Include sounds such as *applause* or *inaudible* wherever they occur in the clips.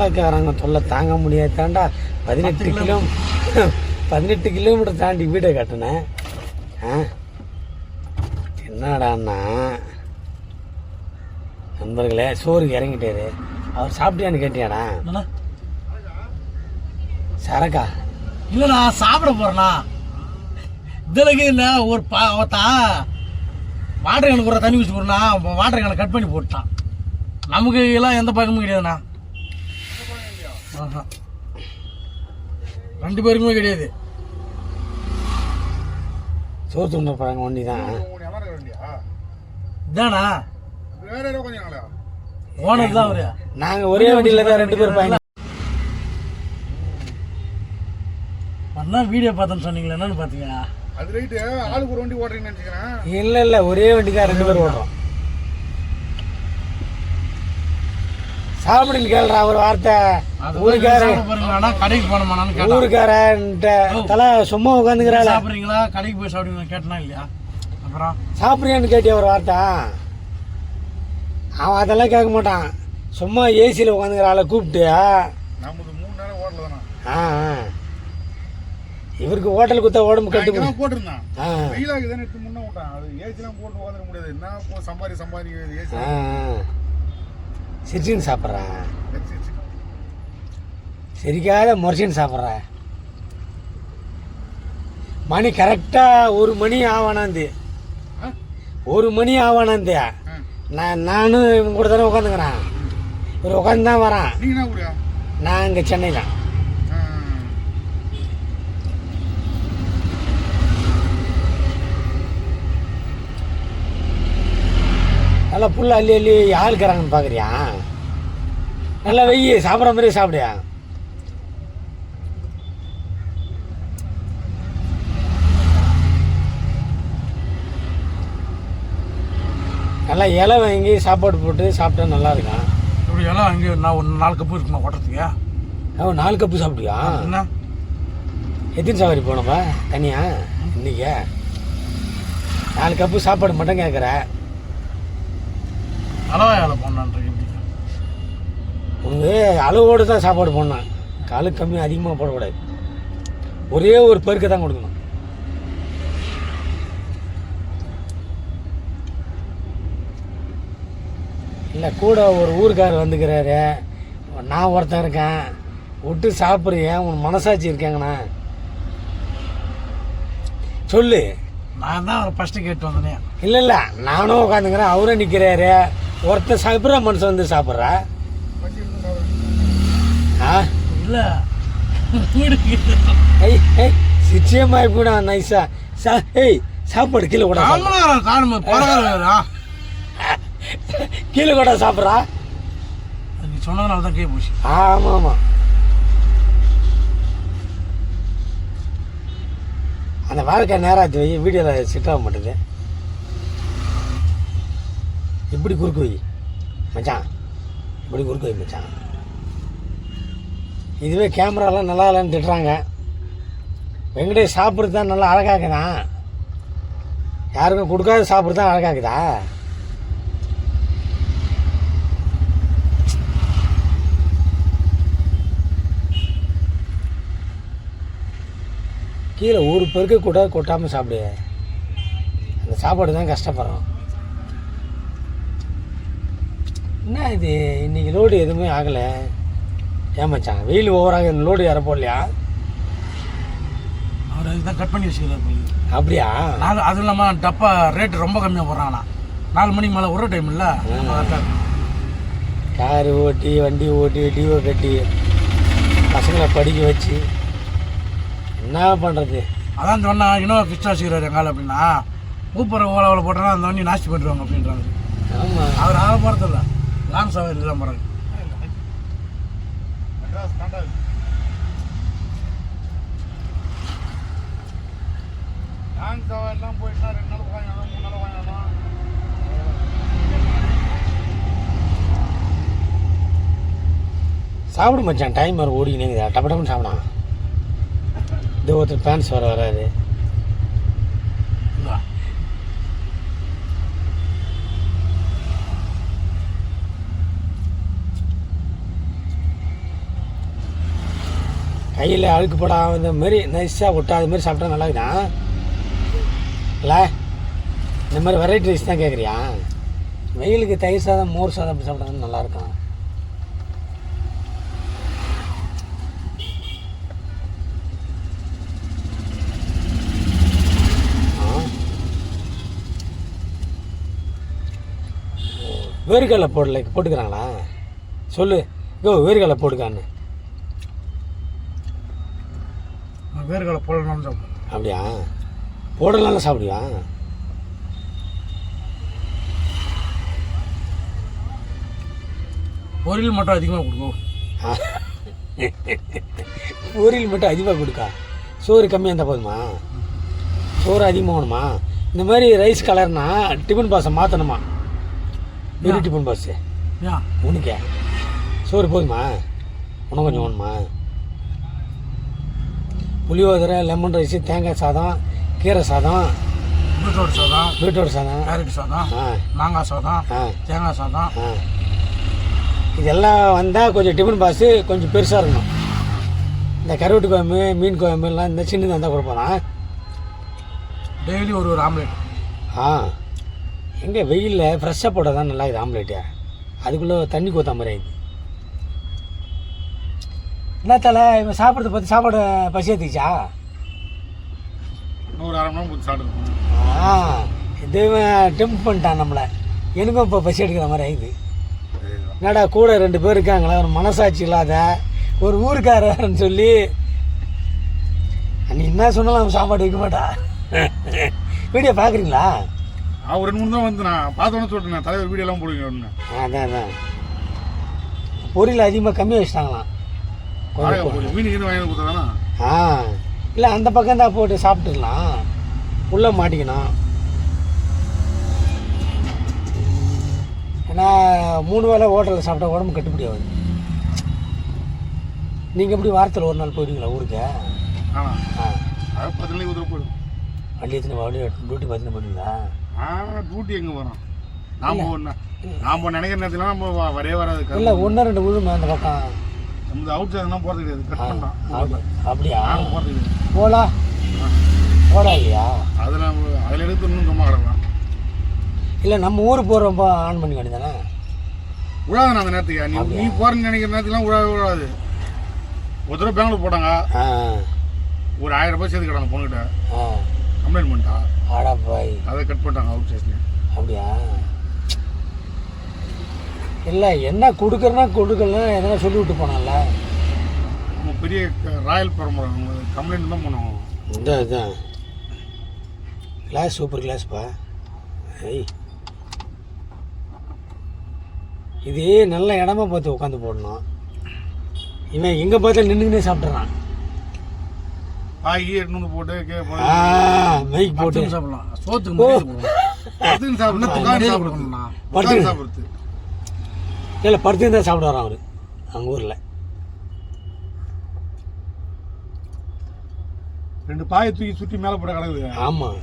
சொந்தக்காரங்க தொல்லை தாங்க முடியாது. தாண்டா பதினெட்டு கிலோ பதினெட்டு கிலோமீட்டர் தாண்டி வீடை கட்டினேன். ஆ? என்னடாண்ணா நண்பர்களே சோறுக்கு இறங்கிட்டாரு. அவர் சாப்பிட்டியான்னு கேட்டியாடா? சரக்கா? இல்லண்ணா சாப்பிட போறேண்ணா. இதுலக்கு என்ன ஒரு பா ஒருத்தன் வாட்டர் கேனுக்கு ஒரு தண்ணி வச்சு போடுறா வாட்டர் கேனை கட் பண்ணி போட்டான் நமக்கு எல்லாம் எந்த பக்கமும் கிடையாதுண்ணா. ஆஹா. ரெண்டு பேருக்குமே கிடையாது. சோறு துண்ட பழங்க வண்டி தான் இதானா? ஓனர் தான் அவரு. நாங்கள் ஒரே வண்டியில் தான் ரெண்டு பேர் பயணம். அண்ணா வீடியோ பார்த்தேன்னு சொன்னீங்களே என்னன்னு பார்த்தீங்க அது ரைட்டு ஆளுக்கு ஒரு வண்டி ஓடுறீங்கன்னு நினைச்சுக்கிறேன். இல்லை இல்லை ஒரே வண்டி தான் ரெண்டு பேர் ஓடுறோம் சாப்பிடுன்னு கேள்றா ஒரு வார்த்தை. ஊருக்கார சாப்பிட போறீங்களாண்ணா கடைக்கு கேட்டேன். ஊருக்காரன்ட்ட தலை சும்மா உட்காந்துக்கிறாள். சாப்பிட்றீங்களா? கடைக்கு போய் சாப்பிடுவீங்க கேட்டனா இல்லையா? அப்புறம்? சாப்பிட்றியான்னு கேட்டிய ஒரு வார்த்தை? அவன் அதெல்லாம் கேட்க மாட்டான். சும்மா ஏசியில் உட்காந்துக்கிறாள கூப்பிட்டு. நமக்கு மூணு நேரம் ஓடல தானே? ஆ ஆ. இவருக்கு ஹோட்டல் குத்த உடம்பு கட்டு போட்டிருந்தான். ஆ. வெயிலாக்கு தானே எடுத்து முன்ன விட்டான். அது ஏசிலாம் போட்டு உட்காந்துட முடியாது. என்ன போ சம்பாரி சம்பாரி ஏசி ஆ. சிரிச்சின்னு சாப்பிட்றேன் சிரிக்காத முறைச்சின்னு சாப்பிட்றேன் மணி கரெக்டாக ஒரு மணி ஆவானாந்து. ஒரு மணி ஆவானாந்து. நான் நானும் இவங்க கூட தானே உட்காந்துக்கிறேன் இவர் உட்காந்து தான் வரான் நான் இங்கே சென்னையில். நல்லா புல்ல அள்ளி அள்ளி ஆள் இருக்கிறாங்கன்னு பார்க்குறியா? நல்லா வெய்யி சாப்பிட்ற மாதிரி சாப்பிடுயா? நல்லா இலை வாங்கி சாப்பாடு போட்டு சாப்பிட்டா நல்லா இருக்கும் இப்படி எல்லாம் அங்கே நான் ஒரு நாலு கப்பு இருக்குமா ஓட்டுறதுக்கு அவன் நாலு கப்பு சாப்பிட்டியா? என்ன? எத்தனை சவாரி போனப்பா தனியா? இன்னைக்கு? நாலு கப்பு சாப்பாடு மட்டும் கேட்குற. அளவா வேலை போனான்றீங்க உனக்கு அளவோடு தான் சாப்பாடு போடணும். காலு கம்மி அதிகமாக போடக்கூடாது. ஒரே ஒரு பெருக்க தான் கொடுக்கணும். இல்லை கூட ஒரு ஊருக்காரர் வந்துக்கிறாரு. நான் ஒருத்தன் இருக்கேன். விட்டு சாப்பிட்றிய உன் மனசாட்சி இருக்காங்கண்ணா. சொல்லு. நான் தான் அவரை ஃபஸ்ட்டு கேட்டு வந்தேன். இல்லை இல்லை. நானும் உட்காந்துக்கிறேன். அவரும் நிற்கிறாரு ஒருத்தன் சாப்பிட்ற மனுஷன் வந்து சாப்பிட்றா. ஆ? இல்லை. சிச்சயமாய் கூட நைஸா சா ஏய் சாப்பாடு கீழே கூட கீழே கூட சாப்பிட்றா. நீ சொன்னதுனால தான் கே போச்சு. ஆமாம். ஆமாம் அந்த வாழைக்காய் நேராச்சு வீடியோவில் செட் ஆக மாட்டேது. இப்படி குறுக்கு வை மச்சான். இப்படி குறுக்கு வை மச்சான். இதுவே கேமராலாம் நல்லா இல்லைன்னு திட்டுறாங்க. வெங்கடேஷ் சாப்பிட்றது தான் நல்லா அழகாக்குதான் யாருக்கும் கொடுக்காத சாப்பிட்றது தான் அழகாக்குதா கீழே ஒரு பெருக்க கூட கொட்டாமல் சாப்பிடு. அந்த சாப்பாடு தான் கஷ்டப்படுறோம். என்ன இது? இன்னைக்கு லோடு எதுவுமே ஆகலை. ஏமாச்சான் வெயில் ஓவராக இந்த லோடு யாரை போடலையா? அவர் அதுதான் கட் பண்ணி வச்சுக்கிறார் அப்படியா? நாலு அதுவும் இல்லாமல் டப்பா ரேட்டு ரொம்ப கம்மியாக போடுறாங்கண்ணா நாலு மணிக்கு மேலே ஒரு டைம் இல்லை? காரு ஓட்டி வண்டி ஓட்டி டிஓ கட்டி பசங்களை படிக்க வச்சு என்ன பண்ணுறது அதான் சொன்னா இன்னும் ஃபிஸ்டா வச்சுக்கிறாரு எங்கால அப்படின்னா ஊப்பரை ஓலாவில் போட்டோன்னா அந்த வண்டி நாஸ்தி பண்ணிடுவாங்க அப்படின்றாங்க. ஆமாம் அவர் ஆக போகிறதில்ல லாங் சவாரி தான் போகிறாங்க மெட்ராஸ் தாண்டா. லாங் சவாரிலாம் போயிட்டுனா ரெண்டு நாள் வாங்கினாலும் மூணு நாள் வாங்கினாலும் சாப்பிடு மச்சான் டைம் வர ஓடிக்கினேங்குதா டப்ப டப்புன்னு சாப்பிடான். இது ஒருத்தர் பேன்ஸ் வர வராது இந்தா. கையில் அழுக்கு போடாத இந்த மாதிரி நைஸாக ஒட்டாத மாதிரி சாப்பிட்டா நல்லா இல்லை இந்த மாதிரி வெரைட்டி ரைஸ் தான் கேட்குறியா வெயிலுக்கு தயிர் சாதம் மோர் சாதம் அப்படி சாப்பிட்டா நல்லாயிருக்கும் வேர்க்கடலை போடல போட்டுக்கிறாங்களா? சொல்லு யோ வேர்க்கடலை போட்டுக்கான்னு. வேர்களை போடணும்னு தான் அப்படியா? போடலாம் சாப்பிடுவியா? பொரியல் மட்டும் அதிகமாக கொடுக்கும் *laughs* பொரியல் மட்டும் அதிகமாக கொடுக்கா? சோறு கம்மியாக இருந்தால் போதுமா? சோறு அதிகமாக வேணுமா? இந்த மாதிரி ரைஸ் கலர்னா டிஃபன் பாஸை மாற்றணுமா வெறும் டிஃபன் பாஸு உனக்கே? சோறு போதுமா? உனக்கு கொஞ்சம் வேணுமா? புளியோதரை லெமன் ரைஸு தேங்காய் சாதம் கீரை சாதம் பீட்ரூட் சாதம் பீட்ரூட் சாதம் கேரட் சாதம் ஆ. மாங்காய் சாதம் தேங்காய் சாதம். இதெல்லாம் வந்தால் கொஞ்சம் டிஃபன் பாஸு கொஞ்சம் பெருசாக இருக்கணும். இந்த கருவாட்டு குழம்பு மீன் குழம்புலாம் இந்த சின்னதாக இருந்தால் கொடுப்போம் டெய்லி ஒரு ஒரு ஆம்லேட். ஆ. எங்கே வெயிலில் ஃப்ரெஷ்ஷாக போட்டால் தான் நல்லா இது ஆம்லேட்டு. அதுக்குள்ளே தண்ணி ஊற்ற மாதிரி ஆயிடுது. என்ன தலை இவன் சாப்பிட்றத பற்றி சாப்பாடு பசி ஏற்றிச்சா இன்னொரு அரை மணி நேரம் போட்டு சாப்பிடுவோம் ஆ இது டெம்ப் பண்ணிட்டான் நம்மளை. எனக்கும் இப்போ பசி எடுக்கிற மாதிரி ஆயிடுது என்னடா கூட ரெண்டு பேர் இருக்காங்களா? ஒரு மனசாட்சி இல்லாத ஒரு ஊருக்காரன்னு சொல்லி. நீ என்ன சொன்னாலும் சாப்பாடு வைக்க மாட்டா. வீடியோ பார்க்குறீங்களா ஒரு ரெண்டு மூணு தான் வந்து நான் பார்த்தோன்னு சொல்லிட்டேன் தலைவர் வீடியோலாம் போடுங்க அதான் அதான். பொரியல் அதிகமாக கம்மியாக வச்சிட்டாங்களாம். மீன் கீழ் வாங்கி கொடுத்தாதானா ஆ. இல்லை அந்த பக்கம் தான் போட்டு சாப்பிட்டுக்கலாம். உள்ளே மாட்டிக்கணும். ஏன்னா மூணு வேளை ஹோட்டலில் சாப்பிட்டா உடம்பு கட்டுப்படி ஆகுது. நீங்கள் எப்படி வாரத்தில் ஒரு நாள் போயிடுவீங்களா ஊருக்கு? ஆ. பத்து நாளைக்கு போயிடும் வண்டி எத்தனை வண்டி டியூட்டி பார்த்துன்னு பண்ணுவீங்களா? ஆ டியூட்டி எங்கே வரோம் நாம் ஒன்று நாம் நினைக்கிற நேரத்துல நம்ம வரவே வராது. இல்லை ஒன்று ரெண்டு விழுமே அந்த பக்கம்? நம்ம அவுட் சைடுலாம் போகிறது கிடையாது. கட் பண்ணலாம். அப்படி- அப்படியா? நாங்கள் போகிறது கிடையாது. போலா? போடா இல்லையா அதில் அதில் எடுத்து இன்னும் சும்மா கிடக்கலாம். இல்லை நம்ம ஊருக்கு போகிறப்போ ஆன் பண்ணி வேண்டியதானே விழாது அந்த நேரத்துக்கு. நீ நீ போகிறேன்னு நினைக்கிற நேரத்துக்குலாம் விழாவே விழாது ஒரு தடவை பெங்களூர் போட்டாங்க ஒரு ஆயிரம் ரூபாய் சேர்த்து கிடாங்க பொண்ணுகிட்ட. கம்ப்ளைண்ட் பண்ணிட்டா. ஆடா பாய் அதை கட் பண்ணிட்டாங்க அவுட் சைட்லேயே அப்படியா? இல்லை என்ன கொடுக்குறனா கொடுக்கலாம் எதனா சொல்லி விட்டு போனால நம்ம பெரிய க- ராயல் பரம்பரை கம்ப்ளைண்ட் தான் பண்ணுவோம். இந்த இதுதான் கிளாஸ் சூப்பர் கிளாஸ்ப்பா ஐய் இது நல்ல இடமா பார்த்து உட்காந்து போடணும். இவன் எங்கே பார்த்தா நின்றுக்கினே சாப்பிட்றான் பாக்கி எடுத்து போட்டு கே ஆ மைக் போட்டு. சாப்பிடலாம். சோத்துக்கு கொடுக்கணும். படுத்துன்னு சாப்பிடுறது அன்னத்துக்கு உட்காந்து மரியாதை சாப்பிடுறது கொடுக்கணும்ண்ணா. உட்காந்து சாப்பிடுறது இல்லை படுத்து தான் சாப்பிடுவாரான் அவர். அவங்க ஊரில். ரெண்டு பாயை தூக்கி சுற்றி மேலே போட கிடக்குது. ஆமாம்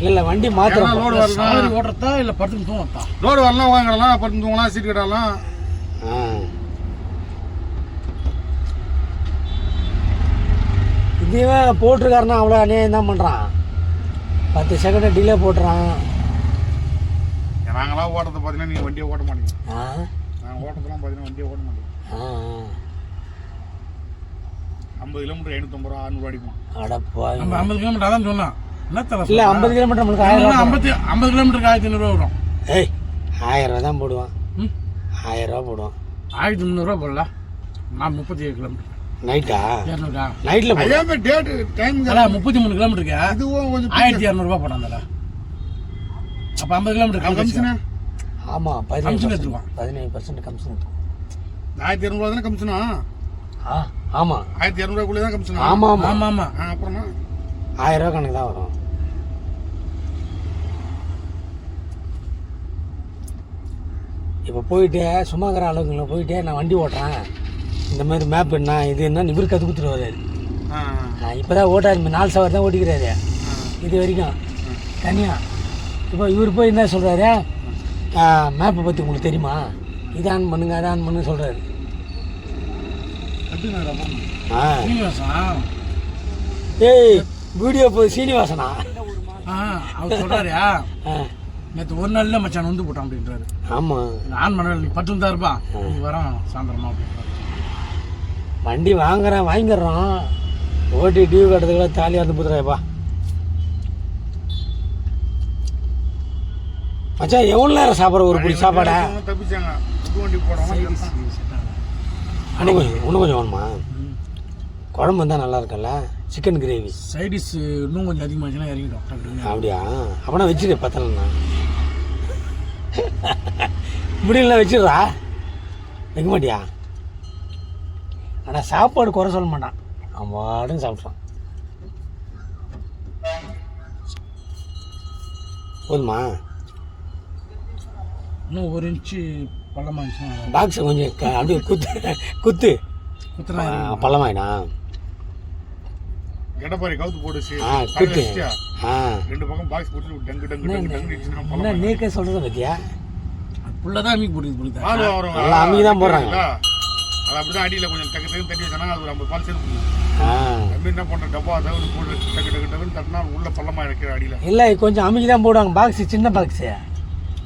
இல்லை வண்டி மாத்திரம் லோடு வரலாம். ஓட்டுறதா இல்லை படுத்துன்னு தூங்கத்தா லோடு வரலாம் வாங்கலாம் படுத்து தூங்கலாம் சீட் கட்டலாம். ஆ. இதுவே போட்டிருக்காருன்னா அவ்வளோ அநியாயம் தான் பண்ணுறான் பத்து செகண்ட் டிலே போட்டுறான். நாங்களாம் ஓட்டுறது பார்த்தீங்கன்னா நீங்கள் வண்டியை ஓட்ட மாட்டீங்க. ஆ? நாங்கள் ஓட்டுறதுலாம் பார்த்தீங்கன்னா வண்டியை ஓட்ட மாட்டீங்க. ஐம்பது கிலோமீட்டர் ஐநூற்றம்பது ரூபா அறுநூறு அடிப்போம். அடப்பா நம்ம ஐம்பது கிலோமீட்டர் அதான் சொன்னேன். என்ன தலை இல்லை ஐம்பது கிலோமீட்டர் நம்மளுக்கு ஆயிரம் ஐம்பத்தி ஐம்பது கிலோமீட்டருக்கு ஆயிரத்தி ஐநூறுரூவா வரும். ஏய் ஆயிரம் ரூபா தான் போடுவான். ம்? ஆயிரம் ரூபா போடுவான். ஆயிரத்தி முந்நூறுரூவா போடல? நான் முப்பத்தி ஏழு கிலோமீட்டர். நைட்டா? அதே மாதிரி டேட்டு டைம் முப்பத்தி மூணு கிலோமீட்டருக்கு? இதுவும் கொஞ்சம் ஆயிரத்தி இரநூறுபா போட்டான் தலை. அப்போ ஐம்பது கிலோமீட்டர் கமிஷனா ஆமாம் பதினேழு பர்சன்ட் எடுத்துக்குவான். பதினேழு பர்சன்ட் கமிஷன் எடுத்துக்குவான் ஆயிரத்தி இரநூறுவா தானே கமிஷனா ஆ ஆமாம் ஆயிரத்தி இரநூறுவாக்குள்ளே தான் கமிஷனா ஆமாம் ஆமாம் ஆமாம் ஆ அப்புறமா? ஆயிரம் ரூபா கணக்கு தான் வரும். இப்போ போயிட்டு சும்மாங்கிற அளவுக்குள்ள போயிட்டு நான் வண்டி ஓட்டுறேன். இந்த மாதிரி மேப் என்ன இது என்ன இவர் கற்று கொடுத்துட்டு வர்றாரு. நான் இப்போ தான் ஓட்டாரு நாலு சவர் தான் ஓட்டிக்கிறாரு. இது வரைக்கும். தனியாக இப்போ இவர் போய் என்ன சொல்கிறாரு மேப்பை பற்றி உங்களுக்கு தெரியுமா? இதான் பண்ணுங்க அதான் பண்ணு சொல்கிறாரு ஆ. சீனிவாசன்? ஏய் வீடியோ போய் சீனிவாசனா? ஆ அவர் சொல்றாருயா? ஆ. நேற்று ஒரு நாள்ல மச்சான் வந்து போட்டான் அப்படின்றாரு. ஆமாம் நான் பண்ண நீ பத்து தான் இருப்பா நீ வரான் சாயந்தரமா அப்படின்றாரு. வண்டி வாங்குறேன் வாங்கிடுறோம். ஓட்டி டியூ கட்டுறதுக்குள்ள தாலியாக இருந்து புதுறாயப்பா மச்சான் எவ்வளோ நேரம் சாப்பிட்ற ஒரு பிடி சாப்பாடா? தப்பிச்சாங்க. இன்னும் கொஞ்சம் இன்னும் கொஞ்சம் வேணுமா? குழம்பு இருந்தால் நல்லா இருக்கும்ல. சிக்கன் கிரேவி சைடிஸ் இன்னும் கொஞ்சம் அதிகமாச்சுன்னா டக்குனு. அப்படியா? அப்பனா வச்சிரு பத்தலண்ணா முடியல வச்சிடுறா. வைக்க மாட்டியா? ஆனால் சாப்பாடு குறை சொல்ல மாட்டான். அவன் சாப்பிட்றான். போதுமா? இன்னும் ஒரு இன்ச்சு பள்ளமா இருந்துச்சுன்னா பாக்ஸை கொஞ்சம் க- அப்படியே குத்து குத்து. குத்துனா ஆ, பள்ளமாயிடா எடப்பாடி கவுத்து போட்டு சி- ஆ தலையில குத்து. வச்சிட்டியா? ஆ. ரெண்டு பக்கம் பாக்ஸ் போட்டு டங்கு டங்கு டங்கு டங்கு என்ன பழம் நீக்க சொல்கிறத பத்தியா? புள்ளதான் மீன் போட்டு புரியுதா பால் வரும் நல்லா அமுக்கி தான் போடுறாங்க. அது அப்படிதான் அடியில கொஞ்சம் டக்கு டக்கு தட்டி வச்சா அது ஒரு ஐம்பது பால் சேர்த்து ஆ. தம்பி என்ன பண்ற? டப்பா தவிர போட்டு டக்கு டக்கு டக்குன்னு தட்டினா உள்ள பள்ளமா இருக்கிற அடியில. இல்லை கொஞ்சம் அமுக்கி தான் போடுவாங்க. பாக்ஸு சின்ன பாக்ஸு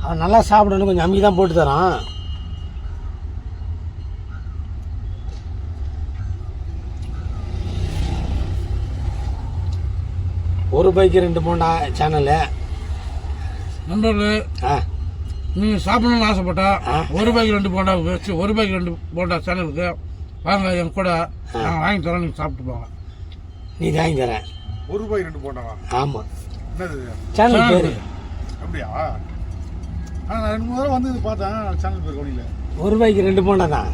அவன் நல்லா சாப்பிடணும் கொஞ்சம் அமுக்கி தான் போட்டு தரான். ஒரு பைக்கு ரெண்டு போண்டா சேனலு நண்பர்களே ஆ. நீங்க சாப்பிடணும்னு ஆசைப்பட்டா ஆ. ஒரு பேக் ரெண்டு போண்டா வச்சு ஒரு பேக் ரெண்டு போண்டா சேனலுக்கு வாங்க என் கூட நாங்கள் வாங்கி தரோம் நீங்கள் சாப்பிட்டு போங்க. நீ வாங்கி தரேன். ஒரு ரூபாய் ரெண்டு போட்டாவா ஆமாம்? சேனல் பேர். அப்படியா? நான் ரெண்டு மூணு தடவை வந்து இது பார்த்தேன் சேனல் பேர் கவனியில ஒரு பைக்கு ரெண்டு போண்டா தான்.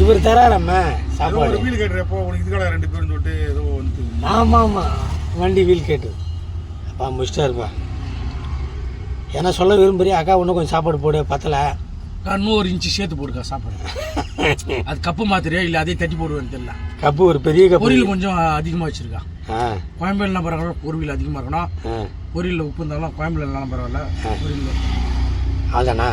இவர் தராரம்ம ஏதோ சாப்பாடு. வீல் கேட்டுறப்போ உனக்கு இதுக்கடா ரெண்டு பேரும் சொல்லிட்டு ஏதோ வந்து ஆமாம் ஆமாம் வண்டி வீல் கேட்டு. அப்பா முடிச்சிட்டாருப்பா ஏன்னா சொல்ல விரும்புறியா அக்கா இன்னும் கொஞ்சம் சாப்பாடு போடு பத்தலை. இன்னும் ஒரு இன்ச்சு சேர்த்து போடுக்கா சாப்பாடு. *laughs* அது கப்பு மாத்திரையா இல்லை அதே தட்டி போடுவேன்னு தெரியல. கப்பு ஒரு பெரிய கப்பு. பொரியல் கொஞ்சம் அதிகமாக வச்சிருக்கா. ஆ கோயம்பேடுலாம் பரவாயில்ல பொரியல் அதிகமாக இருக்கணும் பொரியலில் உப்பு இருந்தாலும் கோயம்பேடுலாம் பரவாயில்ல. பொரியல் அதாண்ணா